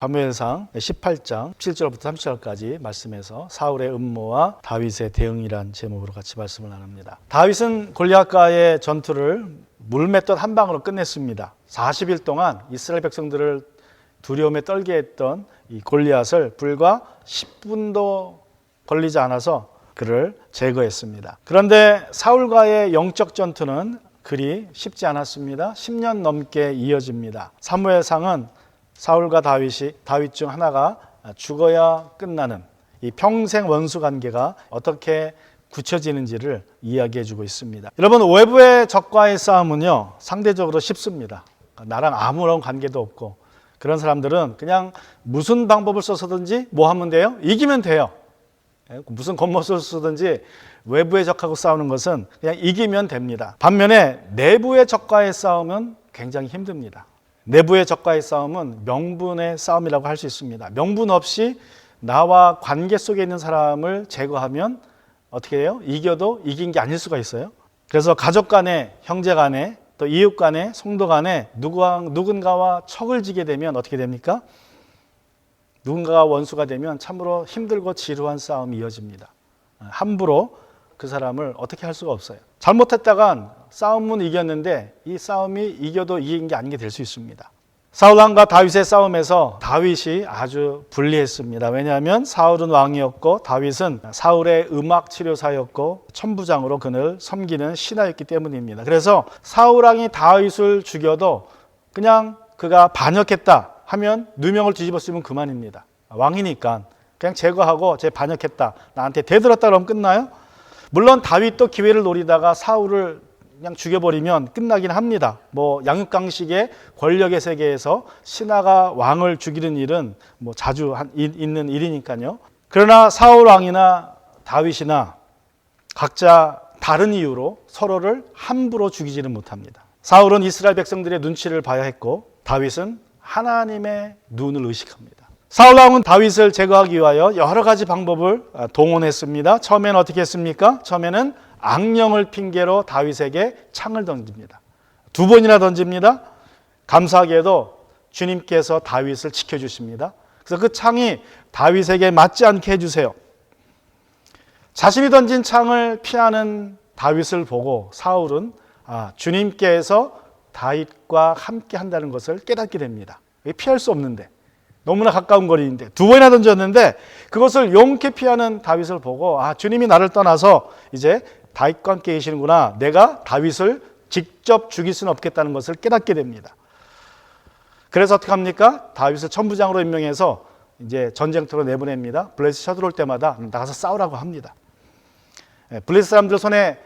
사무엘상 18장 7절부터 30절까지 말씀에서 사울의 음모와 다윗의 대응이란 제목으로 같이 말씀을 나눕니다. 다윗은 골리앗과의 전투를 물맷돌 한 방으로 끝냈습니다. 40일 동안 이스라엘 백성들을 두려움에 떨게 했던 이 골리앗을 불과 10분도 걸리지 않아서 그를 제거했습니다. 그런데 사울과의 영적 전투는 그리 쉽지 않았습니다. 10년 넘게 이어집니다. 사무엘상은 사울과 다윗이 다윗 중 하나가 죽어야 끝나는 이 평생 원수 관계가 어떻게 굳혀지는지를 이야기해 주고 있습니다. 여러분 외부의 적과의 싸움은요 상대적으로 쉽습니다. 나랑 아무런 관계도 없고 그런 사람들은 그냥 무슨 방법을 써서든지 뭐 하면 돼요? 이기면 돼요. 예, 무슨 겉멋을 쓰든지 외부의 적하고 싸우는 것은 그냥 이기면 됩니다. 반면에 내부의 적과의 싸움은 굉장히 힘듭니다. 내부의 적과의 싸움은 명분의 싸움이라고 할 수 있습니다. 명분 없이 나와 관계 속에 있는 사람을 제거하면 어떻게 해요? 이겨도 이긴 게 아닐 수가 있어요. 그래서 가족 간에, 형제 간에, 또 이웃 간에, 성도 간에 누구와, 누군가와 척을 지게 되면 어떻게 됩니까? 누군가가 원수가 되면 참으로 힘들고 지루한 싸움이 이어집니다. 함부로 그 사람을 어떻게 할 수가 없어요. 잘못했다간 싸움은 이겼는데 이 싸움이 이겨도 이긴 게 아닌 게 될 수 있습니다. 사울 왕과 다윗의 싸움에서 다윗이 아주 불리했습니다. 왜냐하면 사울은 왕이었고 다윗은 사울의 음악 치료사였고 천부장으로 그를 섬기는 신하였기 때문입니다. 그래서 사울 왕이 다윗을 죽여도 그냥 그가 반역했다 하면 누명을 뒤집어 쓰면 그만입니다. 왕이니까 그냥 제거하고 제 반역했다 나한테 대들었다 그러면 끝나요? 물론 다윗도 기회를 노리다가 사울을 그냥 죽여버리면 끝나긴 합니다. 뭐 양육강식의 권력의 세계에서 신하가 왕을 죽이는 일은 뭐 자주 한, 있는 일이니까요. 그러나 사울 왕이나 다윗이나 각자 다른 이유로 서로를 함부로 죽이지는 못합니다. 사울은 이스라엘 백성들의 눈치를 봐야 했고 다윗은 하나님의 눈을 의식합니다. 사울 왕은 다윗을 제거하기 위하여 여러 가지 방법을 동원했습니다. 처음에는 어떻게 했습니까? 처음에는 악령을 핑계로 다윗에게 창을 던집니다. 두 번이나 던집니다. 감사하게도 주님께서 다윗을 지켜주십니다. 그래서 그 창이 다윗에게 맞지 않게 해주세요. 자신이 던진 창을 피하는 다윗을 보고 사울은 아, 주님께서 다윗과 함께 한다는 것을 깨닫게 됩니다. 피할 수 없는데 너무나 가까운 거리인데 두 번이나 던졌는데 그것을 용케 피하는 다윗을 보고 아 주님이 나를 떠나서 이제 다윗과 함께 계시는구나. 내가 다윗을 직접 죽일 수는 없겠다는 것을 깨닫게 됩니다. 그래서 어떻게 합니까? 다윗을 천부장으로 임명해서 이제 전쟁터로 내보냅니다. 블레셋 쳐들어올 때마다 나가서 싸우라고 합니다. 예, 블레셋 사람들 손에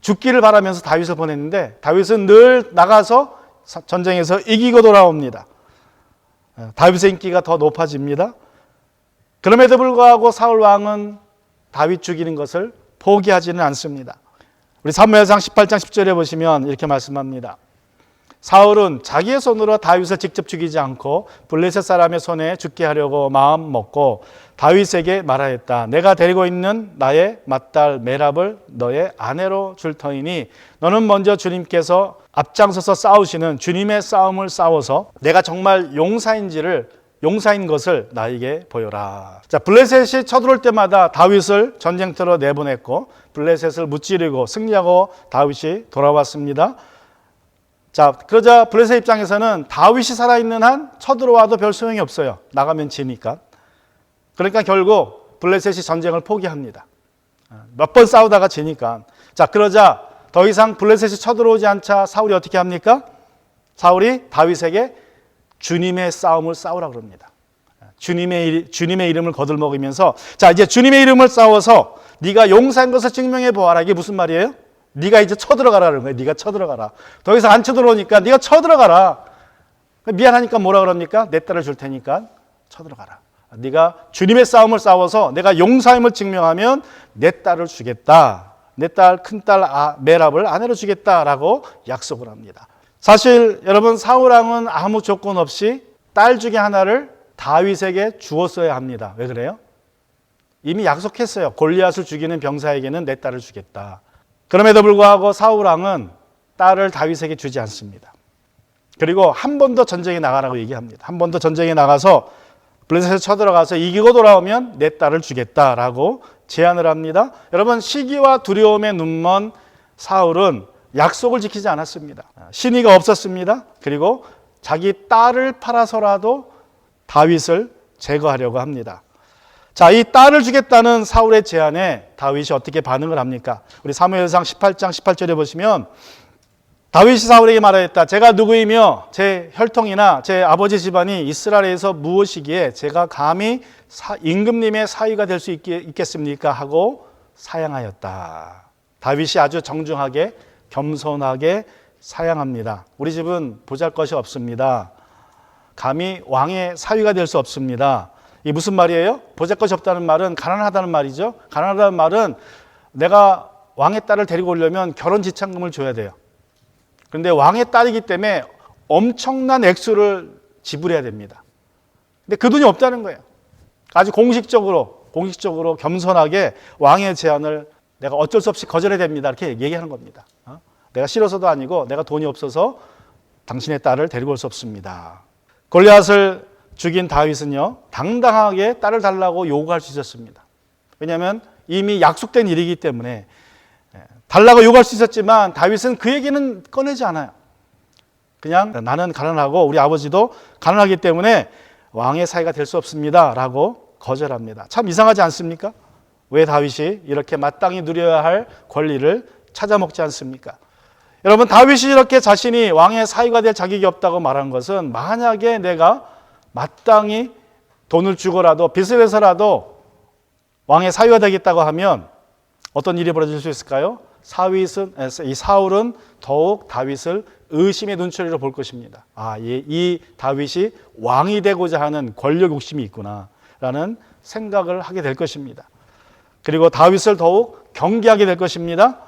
죽기를 바라면서 다윗을 보냈는데 다윗은 늘 나가서 전쟁에서 이기고 돌아옵니다. 예, 다윗의 인기가 더 높아집니다. 그럼에도 불구하고 사울 왕은 다윗 죽이는 것을 포기하지는 않습니다. 우리 사무엘상 18장 10절에 보시면 이렇게 말씀합니다. 사울은 자기의 손으로 다윗을 직접 죽이지 않고 블레셋 사람의 손에 죽게 하려고 마음 먹고 다윗에게 말하였다. 내가 데리고 있는 나의 맏딸 메랍을 너의 아내로 줄 터이니 너는 먼저 주님께서 앞장서서 싸우시는 주님의 싸움을 싸워서 내가 정말 용사인지를 용사인 것을 나에게 보여라. 자, 블레셋이 쳐들어올 때마다 다윗을 전쟁터로 내보냈고 블레셋을 무찌르고 승리하고 다윗이 돌아왔습니다. 자, 그러자 블레셋 입장에서는 다윗이 살아있는 한 쳐들어와도 별 소용이 없어요. 나가면 지니까. 그러니까 결국 블레셋이 전쟁을 포기합니다. 몇 번 싸우다가 지니까. 자, 그러자 더 이상 블레셋이 쳐들어오지 않자 사울이 어떻게 합니까? 사울이 다윗에게 주님의 싸움을 싸우라 그럽니다. 주님의 주님의 이름을 거들먹으면서 자 이제 주님의 이름을 싸워서 네가 용사인 것을 증명해 보아라 이게 무슨 말이에요? 네가 이제 쳐들어가라는 거예요. 네가 쳐들어가라. 더 이상 안 쳐들어오니까 네가 쳐들어가라. 미안하니까 뭐라 그럽니까? 내 딸을 줄 테니까 쳐들어가라. 네가 주님의 싸움을 싸워서 내가 용사임을 증명하면 내 딸을 주겠다. 내 딸 큰딸 아, 메랍을 아내로 주겠다라고 약속을 합니다. 사실 여러분 사울 왕은 아무 조건 없이 딸 중에 하나를 다윗에게 주었어야 합니다. 왜 그래요? 이미 약속했어요. 골리앗을 죽이는 병사에게는 내 딸을 주겠다. 그럼에도 불구하고 사울 왕은 딸을 다윗에게 주지 않습니다. 그리고 한 번 더 전쟁에 나가라고 얘기합니다. 한 번 더 전쟁에 나가서 블레셋에 쳐들어가서 이기고 돌아오면 내 딸을 주겠다라고 제안을 합니다. 여러분 시기와 두려움에 눈먼 사울은 약속을 지키지 않았습니다. 신의가 없었습니다. 그리고 자기 딸을 팔아서라도 다윗을 제거하려고 합니다. 자, 이 딸을 주겠다는 사울의 제안에 다윗이 어떻게 반응을 합니까? 우리 사무엘상 18장 18절에 보시면 다윗이 사울에게 말하였다. 제가 누구이며 제 혈통이나 제 아버지 집안이 이스라엘에서 무엇이기에 제가 감히 사- 임금님의 사위가 될 수 있겠습니까? 하고 사양하였다. 다윗이 아주 정중하게 겸손하게 사양합니다. 우리 집은 보잘 것이 없습니다. 감히 왕의 사위가 될 수 없습니다. 이 무슨 말이에요? 보잘 것이 없다는 말은 가난하다는 말이죠. 가난하다는 말은 내가 왕의 딸을 데리고 오려면 결혼 지참금을 줘야 돼요. 그런데 왕의 딸이기 때문에 엄청난 액수를 지불해야 됩니다. 근데 그 돈이 없다는 거예요. 아주 공식적으로, 공식적으로 겸손하게 왕의 제안을 내가 어쩔 수 없이 거절해야 됩니다. 이렇게 얘기하는 겁니다. 어? 내가 싫어서도 아니고 내가 돈이 없어서 당신의 딸을 데리고 올 수 없습니다. 골리앗을 죽인 다윗은요, 당당하게 딸을 달라고 요구할 수 있었습니다. 왜냐하면 이미 약속된 일이기 때문에 예, 달라고 요구할 수 있었지만 다윗은 그 얘기는 꺼내지 않아요. 그냥 나는 가난하고 우리 아버지도 가난하기 때문에 왕의 사이가 될 수 없습니다 라고 거절합니다. 참 이상하지 않습니까? 왜 다윗이 이렇게 마땅히 누려야 할 권리를 찾아먹지 않습니까? 여러분 다윗이 이렇게 자신이 왕의 사위가 될 자격이 없다고 말한 것은 만약에 내가 마땅히 돈을 주고라도 빚을 내서라도 왕의 사위가 되겠다고 하면 어떤 일이 벌어질 수 있을까요? 사윗은 이 사울은 더욱 다윗을 의심의 눈초리로 볼 것입니다. 아, 이, 이 다윗이 왕이 되고자 하는 권력 욕심이 있구나라는 생각을 하게 될 것입니다. 그리고 다윗을 더욱 경계하게 될 것입니다.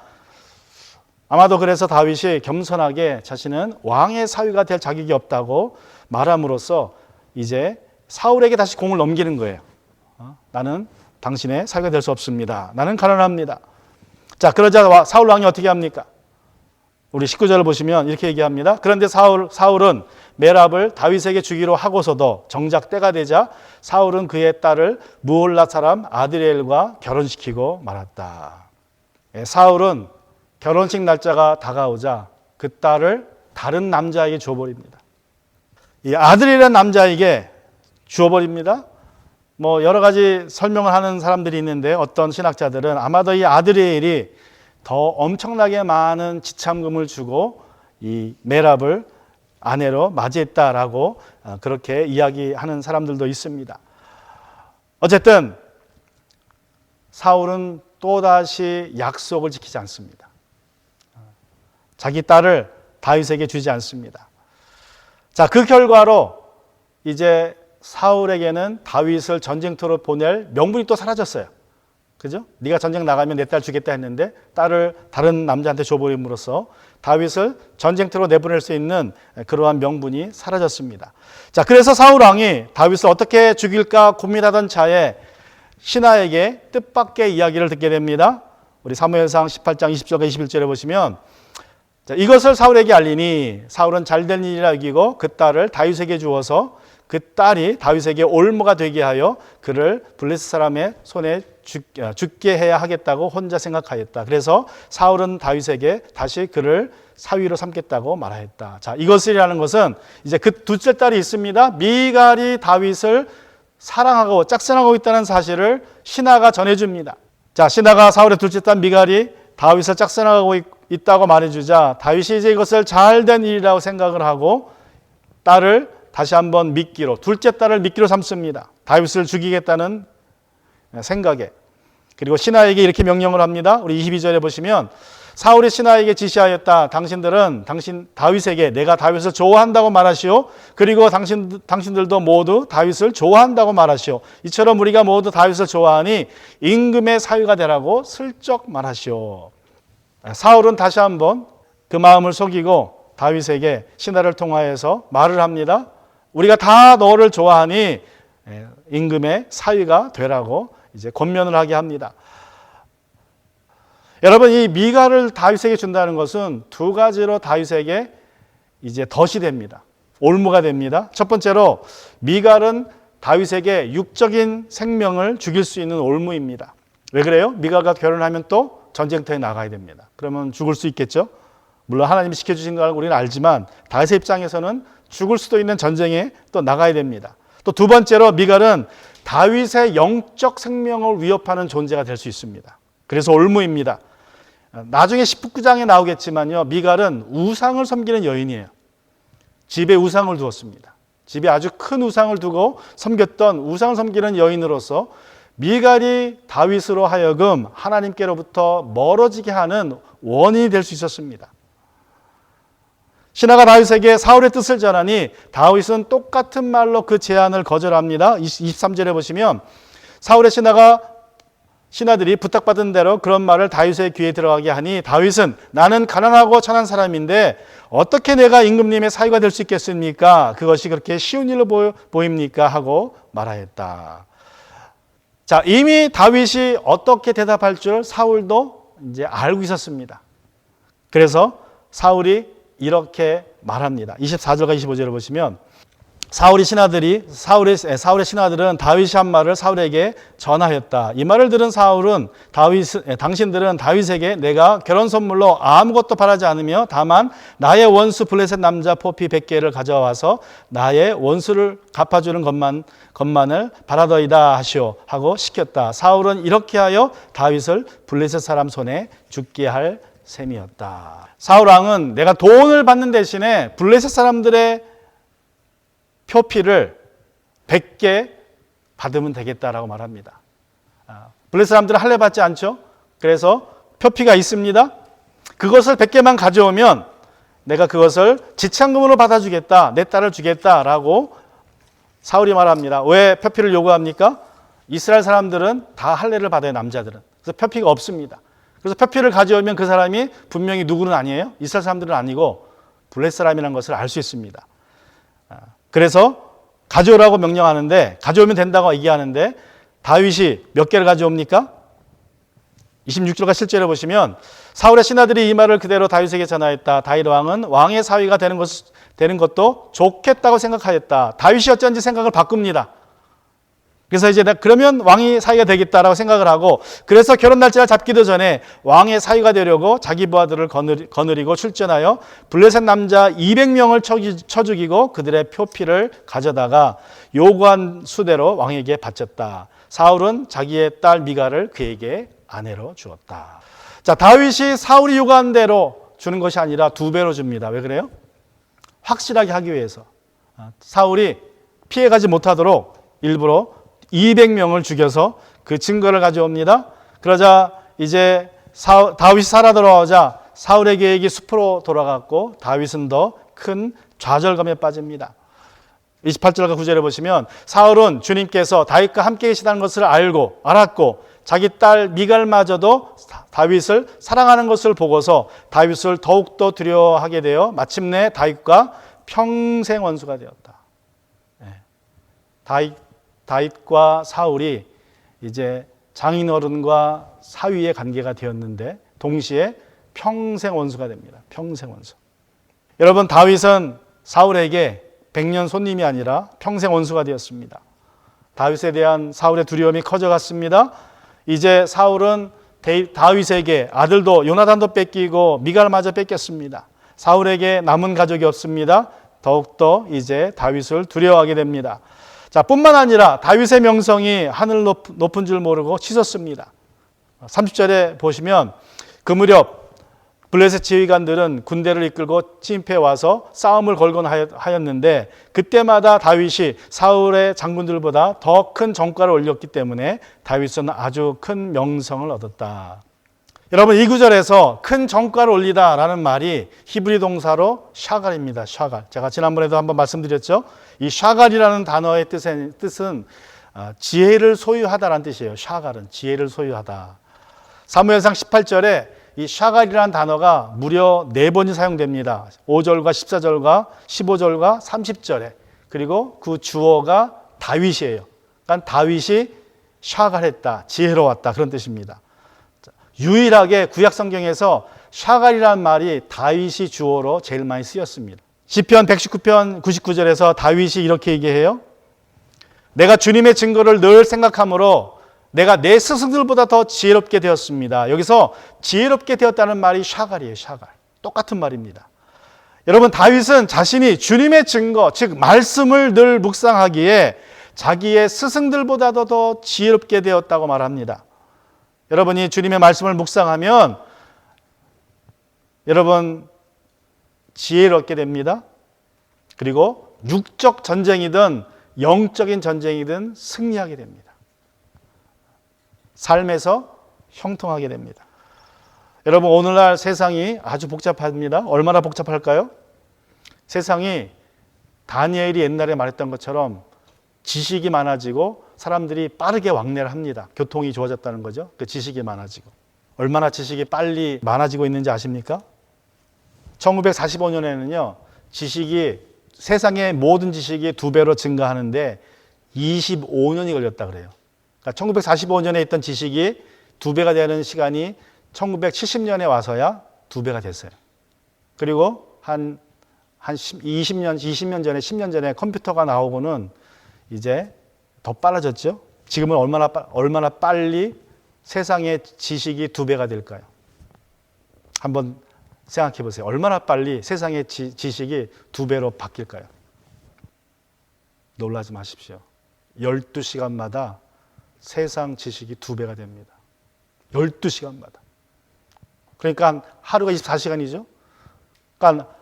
아마도 그래서 다윗이 겸손하게 자신은 왕의 사위가 될 자격이 없다고 말함으로써 이제 사울에게 다시 공을 넘기는 거예요. 어? 나는 당신의 사위가 될 수 없습니다. 나는 가난합니다. 자, 그러자 사울 왕이 어떻게 합니까? 우리 19절을 보시면 이렇게 얘기합니다. 그런데 사울, 사울은 메랍을 다윗에게 주기로 하고서도 정작 때가 되자 사울은 그의 딸을 무올라 사람 아드리엘과 결혼시키고 말았다. 예, 사울은 결혼식 날짜가 다가오자 그 딸을 다른 남자에게 줘버립니다. 이 아들이라는 남자에게 주어버립니다. 뭐 여러 가지 설명을 하는 사람들이 있는데 어떤 신학자들은 아마도 이 아드리엘이 더 엄청나게 많은 지참금을 주고 이 메랍을 아내로 맞이했다라고 어, 그렇게 이야기하는 사람들도 있습니다. 어쨌든 사울은 또다시 약속을 지키지 않습니다. 자기 딸을 다윗에게 주지 않습니다. 자, 그 결과로 이제 사울에게는 다윗을 전쟁터로 보낼 명분이 또 사라졌어요. 그죠? 네가 전쟁 나가면 내 딸 주겠다 했는데 딸을 다른 남자한테 줘버림으로써 다윗을 전쟁터로 내보낼 수 있는 그러한 명분이 사라졌습니다. 자, 그래서 사울 왕이 다윗을 어떻게 죽일까 고민하던 차에 신하에게 뜻밖의 이야기를 듣게 됩니다. 우리 사무엘상 18장 20절과 21절에 보시면 자, 이것을 사울에게 알리니 사울은 잘된 일이라 여기고 그 딸을 다윗에게 주어서 그 딸이 다윗에게 올무가 되게 하여 그를 블레스 사람의 손에 죽, 아, 죽게 해야 하겠다고 혼자 생각하였다. 그래서 사울은 다윗에게 다시 그를 사위로 삼겠다고 말하였다. 자, 이것이라는 것은 이제 그 둘째 딸이 있습니다. 미갈이 다윗을 사랑하고 짝사랑하고 있다는 사실을 신하가 전해줍니다. 자, 신하가 사울의 둘째 딸 미갈이 다윗을 짝사랑하고 있, 다고 말해주자 다윗이 이제 이것을 잘된 일이라고 생각을 하고 딸을 다시 한번 미끼로 둘째 딸을 미끼로 삼습니다. 다윗을 죽이겠다는 생각에 그리고 신하에게 이렇게 명령을 합니다. 우리 22절에 보시면 사울이 신하에게 지시하였다. 당신들은 당신 다윗에게 내가 다윗을 좋아한다고 말하시오. 그리고 당신 당신들도 모두 다윗을 좋아한다고 말하시오. 이처럼 우리가 모두 다윗을 좋아하니 임금의 사위가 되라고 슬쩍 말하시오. 사울은 다시 한번 그 마음을 속이고 다윗에게 신하를 통하여서 말을 합니다. 우리가 다 너를 좋아하니 임금의 사위가 되라고 이제 권면을 하게 합니다. 여러분 이 미가를 다윗에게 준다는 것은 두 가지로 다윗에게 이제 덫이 됩니다. 올무가 됩니다. 첫 번째로 미갈은 다윗에게 육적인 생명을 죽일 수 있는 올무입니다. 왜 그래요? 미가가 결혼하면 또 전쟁터에 나가야 됩니다. 그러면 죽을 수 있겠죠? 물론 하나님이 시켜주신 걸 우리는 알지만 다윗의 입장에서는 죽을 수도 있는 전쟁에 또 나가야 됩니다. 또 두 번째로 미갈은 다윗의 영적 생명을 위협하는 존재가 될 수 있습니다. 그래서 올무입니다. 나중에 19장에 나오겠지만요. 미갈은 우상을 섬기는 여인이에요. 집에 우상을 두었습니다. 집에 아주 큰 우상을 두고 섬겼던 우상을 섬기는 여인으로서 미갈이 다윗으로 하여금 하나님께로부터 멀어지게 하는 원인이 될 수 있었습니다. 신하가 다윗에게 사울의 뜻을 전하니 다윗은 똑같은 말로 그 제안을 거절합니다. 23절에 보시면 사울의 신하가 신하들이 부탁받은 대로 그런 말을 다윗의 귀에 들어가게 하니 다윗은 나는 가난하고 천한 사람인데 어떻게 내가 임금님의 사위가 될 수 있겠습니까? 그것이 그렇게 쉬운 일로 보입니까? 하고 말하였다. 자, 이미 다윗이 어떻게 대답할 줄 사울도 이제 알고 있었습니다. 그래서 사울이 이렇게 말합니다. 24절과 25절을 보시면 사울의 신하들이 사울의 사울의 신하들은 다윗이 한 말을 사울에게 전하였다. 이 말을 들은 사울은 다윗 당신들은 다윗에게 내가 결혼 선물로 아무것도 바라지 않으며 다만 나의 원수 블레셋 남자 포피 100개를 가져와서 나의 원수를 갚아 주는 것만 것만을 바라더이다 하시오 하고 시켰다. 사울은 이렇게 하여 다윗을 블레셋 사람 손에 죽게 할 셈이었다. 사울 왕은 내가 돈을 받는 대신에 블레셋 사람들의 표피를 100개 받으면 되겠다라고 말합니다. 아, 블레셋 사람들은 할례 받지 않죠? 그래서 표피가 있습니다. 그것을 100개만 가져오면 내가 그것을 지참금으로 받아주겠다. 내 딸을 주겠다라고 사울이 말합니다. 왜 표피를 요구합니까? 이스라엘 사람들은 다 할례를 받아요, 남자들은. 그래서 표피가 없습니다. 그래서 표피를 가져오면 그 사람이 분명히 누구는 아니에요. 이스라엘 사람들은 아니고 블레 사람이라는 것을 알 수 있습니다. 아, 그래서 가져오라고 명령하는데 가져오면 된다고 얘기하는데 다윗이 몇 개를 가져옵니까? 26절과 실제로 보시면 사울의 신하들이 이 말을 그대로 다윗에게 전하였다. 다윗 왕은 왕의 사위가 되는 것 되는 것도 좋겠다고 생각하였다. 다윗이 어쩐지 생각을 바꿉니다. 그래서 이제 그러면 왕이 사위가 되겠다라고 생각을 하고 그래서 결혼 날짜를 잡기도 전에 왕의 사위가 되려고 자기 부하들을 거느리고 출전하여 블레셋 남자 200명을 쳐 죽이고 그들의 표피를 가져다가 요구한 수대로 왕에게 바쳤다. 사울은 자기의 딸 미가를 그에게 아내로 주었다. 자, 다윗이 사울이 요구한 대로 주는 것이 아니라 두 배로 줍니다. 왜 그래요? 확실하게 하기 위해서. 아, 사울이 피해가지 못하도록 일부러 200명을 죽여서 그 증거를 가져옵니다. 그러자 이제 사, 다윗이 살아 돌아오자 사울의 계획이 숲으로 돌아갔고 다윗은 더 큰 좌절감에 빠집니다. 28절과 9절에 보시면 사울은 주님께서 다윗과 함께 계시다는 것을 알고 알았고 자기 딸 미갈마저도 다윗을 사랑하는 것을 보고서 다윗을 더욱더 두려워하게 되어 마침내 다윗과 평생 원수가 되었다. 네. 다윗 다윗과 사울이 이제 장인어른과 사위의 관계가 되었는데 동시에 평생 원수가 됩니다. 평생 원수. 여러분 다윗은 사울에게 백년 손님이 아니라 평생 원수가 되었습니다. 다윗에 대한 사울의 두려움이 커져갔습니다. 이제 사울은 다윗에게 아들도 요나단도 뺏기고 미갈마저 뺏겼습니다. 사울에게 남은 가족이 없습니다. 더욱더 이제 다윗을 두려워하게 됩니다. 자, 뿐만 아니라 다윗의 명성이 하늘 높은 줄 모르고 씻었습니다. 30절에 보시면 그 무렵 블레셋 지휘관들은 군대를 이끌고 침입해 와서 싸움을 걸곤 하였는데 그때마다 다윗이 사울의 장군들보다 더 큰 정과를 올렸기 때문에 다윗은 아주 큰 명성을 얻었다. 여러분 이 구절에서 큰 정과를 올리다라는 말이 히브리 동사로 샤갈입니다. 샤갈. 제가 지난번에도 한번 말씀드렸죠. 이 샤갈이라는 단어의 뜻은, 뜻은 어, 지혜를 소유하다라는 뜻이에요. 샤갈은 지혜를 소유하다. 사무엘상 18절에 이 샤갈이라는 단어가 무려 네 번이 사용됩니다. 5절과 14절과 15절과 30절에 그리고 그 주어가 다윗이에요. 그러니까 다윗이 샤갈했다, 지혜로웠다 그런 뜻입니다. 유일하게 구약 성경에서 샤갈이라는 말이 다윗이 주어로 제일 많이 쓰였습니다. 시편 119편 99절에서 다윗이 이렇게 얘기해요. 내가 주님의 증거를 늘 생각함으로 내가 내 스승들보다 더 지혜롭게 되었습니다. 여기서 지혜롭게 되었다는 말이 샤갈이에요, 샤갈. 똑같은 말입니다. 여러분, 다윗은 자신이 주님의 증거, 즉, 말씀을 늘 묵상하기에 자기의 스승들보다도 더 지혜롭게 되었다고 말합니다. 여러분이 주님의 말씀을 묵상하면 여러분 지혜롭게 됩니다. 그리고 육적 전쟁이든 영적인 전쟁이든 승리하게 됩니다. 삶에서 형통하게 됩니다. 여러분 오늘날 세상이 아주 복잡합니다. 얼마나 복잡할까요? 세상이 다니엘이 옛날에 말했던 것처럼 지식이 많아지고 사람들이 빠르게 왕래를 합니다. 교통이 좋아졌다는 거죠. 그 지식이 많아지고. 얼마나 지식이 빨리 많아지고 있는지 아십니까? 1945년에는요, 지식이 세상의 모든 지식이 두 배로 증가하는데 25년이 걸렸다 그래요. 그러니까 1945년에 있던 지식이 두 배가 되는 시간이 1970년에 와서야 두 배가 됐어요. 그리고 한, 한 20년, 20년 전에, 10년 전에 컴퓨터가 나오고는 이제 더 빨라졌죠. 지금은 얼마나, 빠- 얼마나 빨리 세상의 지식이 두 배가 될까요? 한번 생각해 보세요. 얼마나 빨리 세상의 지, 지식이 두 배로 바뀔까요? 놀라지 마십시오. 12시간마다 세상 지식이 두 배가 됩니다. 12시간마다. 그러니까 하루가 24시간이죠. 그러니까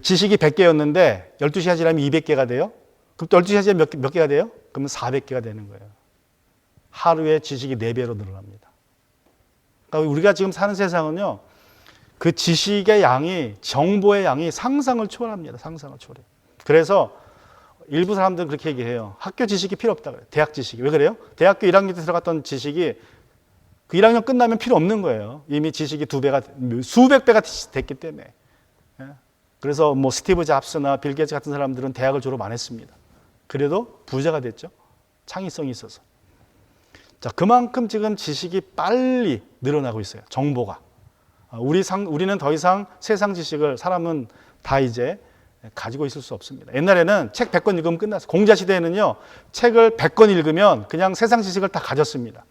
지식이 100개였는데 12시간 지나면 200개가 돼요. 그럼 또 12시간 지나면 몇, 개- 몇 개가 돼요? 그러면 400개가 되는 거예요. 하루에 지식이 4배로 늘어납니다. 그러니까 우리가 지금 사는 세상은요. 그 지식의 양이 정보의 양이 상상을 초월합니다. 상상을 초월해. 그래서 일부 사람들은 그렇게 얘기해요. 학교 지식이 필요 없다 그래요. 대학 지식이. 왜 그래요? 대학교 1학년 때 들어갔던 지식이 그 1학년 끝나면 필요 없는 거예요. 이미 지식이 두 배가 수백 배가 됐기 때문에. 예. 그래서 뭐 스티브 잡스나 빌 게이츠 같은 사람들은 대학을 졸업 안 했습니다. 그래도 부자가 됐죠. 창의성이 있어서. 자, 그만큼 지금 지식이 빨리 늘어나고 있어요. 정보가. 아, 우리 상, 우리는 더 이상 세상 지식을 사람은 다 이제 가지고 있을 수 없습니다. 옛날에는 책 100권 읽으면 끝났어요. 공자 시대에는요, 책을 100권 읽으면 그냥 세상 지식을 다 가졌습니다.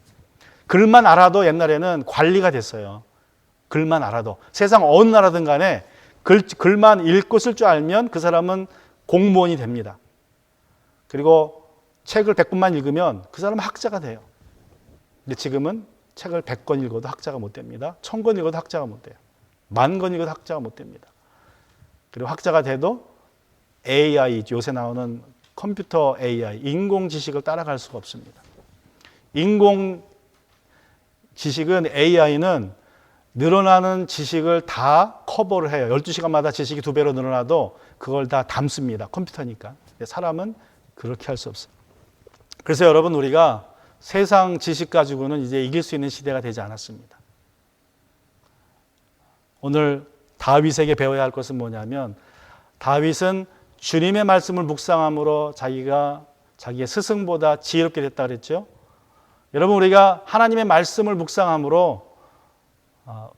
글만 알아도 옛날에는 관리가 됐어요. 글만 알아도. 세상 어느 나라든 간에 글, 글만 읽고 쓸 줄 알면 그 사람은 공무원이 됩니다. 그리고 책을 100권만 읽으면 그 사람은 학자가 돼요. 근데 지금은 책을 100권 읽어도 학자가 못 됩니다. 1000권 읽어도 학자가 못 돼요. 만 권 읽어도 학자가 못 됩니다. 그리고 학자가 돼도 AI, 요새 나오는 컴퓨터 AI, 인공 지식을 따라갈 수가 없습니다. 인공 지식은 AI는 늘어나는 지식을 다 커버를 해요. 12시간마다 지식이 두 배로 늘어나도 그걸 다 담습니다. 컴퓨터니까. 사람은 그렇게 할 수 없어요. 그래서 여러분 우리가 세상 지식 가지고는 이제 이길 수 있는 시대가 되지 않았습니다. 오늘 다윗에게 배워야 할 것은 뭐냐면 다윗은 주님의 말씀을 묵상함으로 자기가 자기의 스승보다 지혜롭게 됐다 그랬죠. 여러분 우리가 하나님의 말씀을 묵상함으로 어,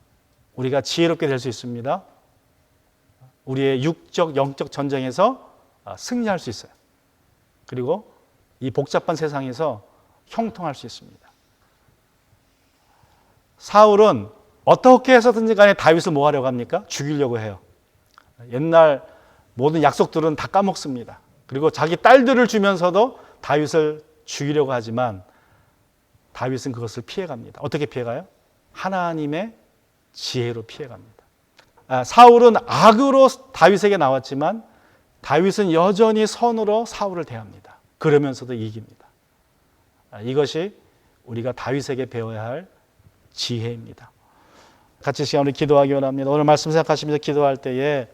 우리가 지혜롭게 될 수 있습니다. 우리의 육적 영적 전쟁에서 어, 승리할 수 있어요. 그리고 이 복잡한 세상에서 형통할 수 있습니다. 사울은 어떻게 해서든지 간에 다윗을 뭐 하려고 합니까? 죽이려고 해요. 옛날 모든 약속들은 다 까먹습니다. 그리고 자기 딸들을 주면서도 다윗을 죽이려고 하지만 다윗은 그것을 피해갑니다. 어떻게 피해가요? 하나님의 지혜로 피해갑니다. 아, 사울은 악으로 다윗에게 나왔지만 다윗은 여전히 선으로 사울을 대합니다. 그러면서도 이깁니다. 아, 이것이 우리가 다윗에게 배워야 할 지혜입니다. 같이 시간을 기도하기 원합니다. 오늘 말씀 생각하시면서 기도할 때에